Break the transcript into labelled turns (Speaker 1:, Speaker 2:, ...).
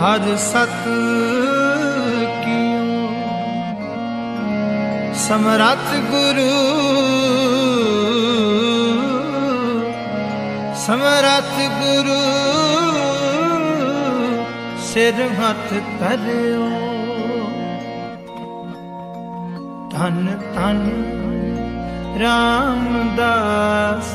Speaker 1: ਹਰ ਸਤ ਕੀਓ ਸਮਰੱਥ ਗੁਰੂ ਸਮਰੱਥ ਗੁਰੂ ਸਿਰ ਹੱਥ ਧਰਿਓ। ਧੰਨ ਧੰਨ ਰਾਮਦਾਸ।